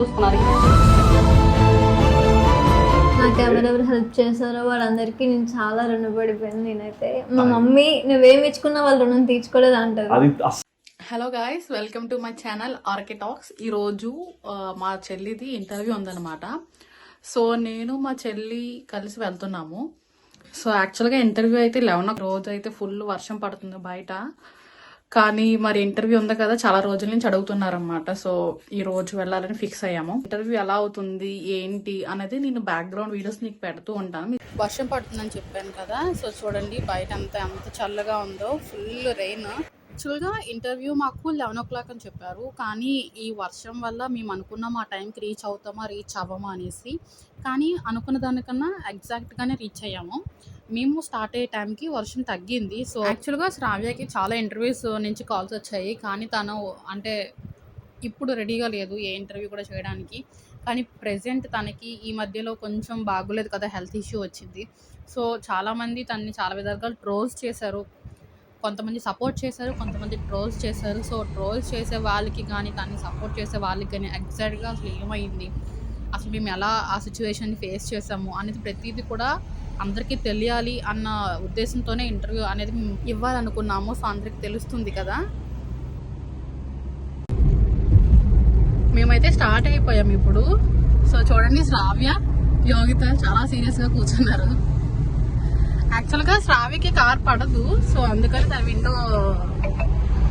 చూస్తున్నారు. నాకు ఎవరెవరు హెల్ప్ చేశారో వాళ్ళందరికీ నేను చాలా రుణపడిపోయాను నేనైతే. మా మమ్మీ నువ్వేం ఇచ్చుకున్నా వాళ్ళు రుణం తీర్చుకోలేదు అంటారు hello guys welcome to my channel RK talks ఈరోజు మా చెల్లిది ఇంటర్వ్యూ ఉందన్నమాట. సో నేను మా చెల్లి కలిసి వెళ్తున్నాము. సో యాక్చువల్గా ఇంటర్వ్యూ అయితే లెవెన్ రోజు అయితే ఫుల్ వర్షం పడుతుంది బయట. కానీ మరి ఇంటర్వ్యూ ఉంది కదా చాలా రోజుల నుంచి అడుగుతున్నారనమాట సో ఈ రోజు వెళ్ళాలని ఫిక్స్ అయ్యాము. ఇంటర్వ్యూ ఎలా అవుతుంది ఏంటి అనేది నేను బ్యాక్గ్రౌండ్ వీడియోస్ నీకు పెడుతూ ఉంటాను. వర్షం పడుతుందని చెప్పాను కదా సో చూడండి బయట అంత ఎంత చల్లగా ఉందో ఫుల్ రెయిన్ యాక్చువల్గా ఇంటర్వ్యూ మాకు లెవెన్ ఓ క్లాక్ అని చెప్పారు. కానీ ఈ వర్షం వల్ల మేము అనుకున్నాం ఆ టైంకి రీచ్ అవుతామా రీచ్ అవ్వమా అనేసి. కానీ అనుకున్న దానికన్నా ఎగ్జాక్ట్గానే రీచ్ అయ్యాము. మేము స్టార్ట్ అయ్యే టైంకి వర్షం తగ్గింది. సో యాక్చువల్గా శ్రావ్యకి చాలా ఇంటర్వ్యూస్ నుంచి కాల్స్ వచ్చాయి. కానీ తను అంటే ఇప్పుడు రెడీగా లేదు ఏ ఇంటర్వ్యూ కూడా చేయడానికి. కానీ ప్రజెంట్ తనకి ఈ మధ్యలో కొంచెం బాగోలేదు కదా హెల్త్ ఇష్యూ వచ్చింది. సో చాలామంది తనని చాలా విధాలుగా ట్రోల్స్ చేశారు. కొంతమంది సపోర్ట్ చేశారు కొంతమంది ట్రోల్స్ చేశారు. సో ట్రోల్స్ చేసే వాళ్ళకి కానీ దాన్ని సపోర్ట్ చేసే వాళ్ళకి కానీ ఎగ్జాక్ట్గా అసలు ఏమైంది? అసలు మేము ఎలా ఆ సిచ్యువేషన్ని ఫేస్ చేసాము అనేది ప్రతిదీ కూడా అందరికీ తెలియాలి అన్న ఉద్దేశంతోనే ఇంటర్వ్యూ అనేది ఇవ్వాలనుకున్నాము. సో అందరికీ తెలుస్తుంది కదా? మేమైతే స్టార్ట్ అయిపోయాం ఇప్పుడు. సో చూడండి శ్రావ్య యోగిత చాలా సీరియస్గా కూర్చున్నారు. యాక్చువల్గా శ్రావికి కార్ పడదు సో అందుకని తన window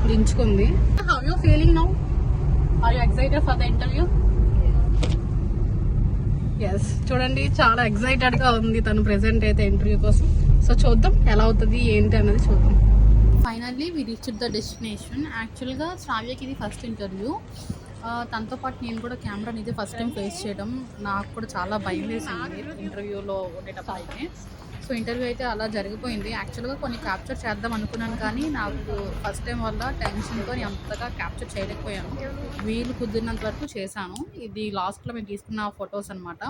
దించుకుంది. How you feeling now are you excited for the interview yes చూడండి చాలా ఎక్సైటెడ్గా ఉంది తను ప్రెసెంట్ అయితే ఇంటర్వ్యూ కోసం. సో చూద్దాం ఎలా అవుతుంది ఏంటి అన్నది చూద్దాం. Finally we reach the destination యాక్చువల్గా శ్రావ్యకి ఇది ఫస్ట్ ఇంటర్వ్యూ తనతో పాటు నేను కూడా కెమెరాని ఇది ఫస్ట్ టైం ఫేస్ చేయడం నాకు కూడా చాలా భయం వేసింది ఇంటర్వ్యూలో ఉండేటప్పుడు అయితే సో ఇంటర్వ్యూ అయితే అలా జరిగిపోయింది. యాక్చువల్గా కొన్ని క్యాప్చర్ చేద్దాం అనుకున్నాను కానీ నాకు ఫస్ట్ టైం వల్ల టెన్షన్తో అంతగా క్యాప్చర్ చేయలేకపోయాను. వీలు కుదిరినంత వరకు చేశాను. ఇది లాస్ట్లో మేము తీసుకున్న ఫొటోస్ అనమాట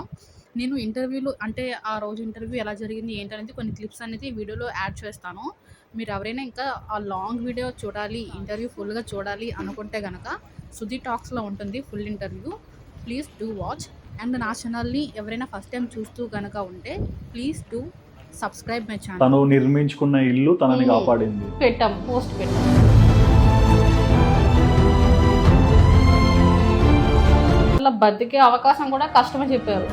నేను ఇంటర్వ్యూలో అంటే ఆ రోజు ఇంటర్వ్యూ ఎలా జరిగింది ఏంటనేది కొన్ని క్లిప్స్ అనేది వీడియోలో యాడ్ చేస్తాను. మీరు ఎవరైనా ఇంకా ఆ లాంగ్ వీడియో చూడాలి ఇంటర్వ్యూ ఫుల్గా చూడాలి అనుకుంటే కనుక సుధీ టాక్స్లో ఉంటుంది full interview please do watch and నా ఛానల్ని ఎవరైనా ఫస్ట్ టైం చూస్తూ కనుక ఉంటే please do subscribe my channel. తను నిర్మించుకున్న ఇల్లు తనని. కాపాడింది. పెట్టాం పోస్ట్ పెట్టాం. అలా బతికే అవకాశం కూడా కష్టమే చెప్పారు.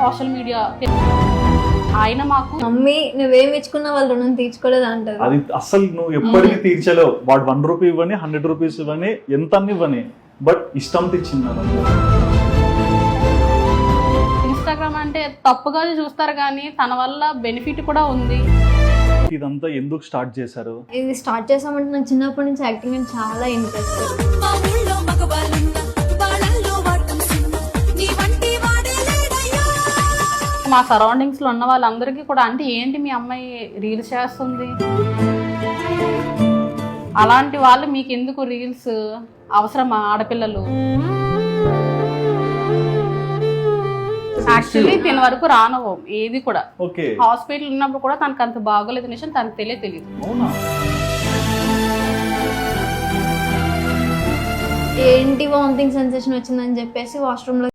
సోషల్ మీడియా ఆయన మాకు మమ్మీ నువ్వేం ఇచ్చుకున్నా వాళ్ళు రుణం తీర్చుకోలేదు అంటారు అది అస్సలు నువ్వు ఎప్పటికీ తీర్చలేవు. వాడు వన్ రూపీ ఇవ్వని హండ్రెడ్ రూపీస్ ఇవ్వని ఎంత అన్ని ఇవ్వని. బట్ ఇష్టం తెచ్చింది అంటే తప్పుగా చూస్తారు కానీ తన వల్ల బెనిఫిట్ కూడా ఉంది. ఇదంతా ఎందుకు స్టార్ట్ చేశారు? ఇది స్టార్ట్ చేసామంటే నాకు చిన్నప్పటి నుంచి యాక్టింగ్ అంటే చాలా ఇంట్రెస్ట్ మా ఊళ్ళో మగవాళ్ళున్న వాళ్ళల్లో వాటం సిన్న నీ వంటి వాడే లేడయ్యా మా సరౌండింగ్స్లో ఉన్న వాళ్ళందరికీ కూడా అంటే ఏంటి మీ అమ్మాయి రీల్స్ చేస్తుంది? అలాంటి వాళ్ళు మీకు ఎందుకు రీల్స్ అవసరమా ఆడపిల్లలు? యాక్చువల్లీ దీని వరకు రానవు ఏది కూడా. ఓకే. హాస్పిటల్ ఉన్నప్పుడు కూడా తనకు అంత బాగోలేదు విషయం తనకు తెలియదు తెలియదు అవునా? ఏంటి వామిటింగ్ సెన్సేషన్ వచ్చిందని చెప్పేసి వాష్రూమ్లో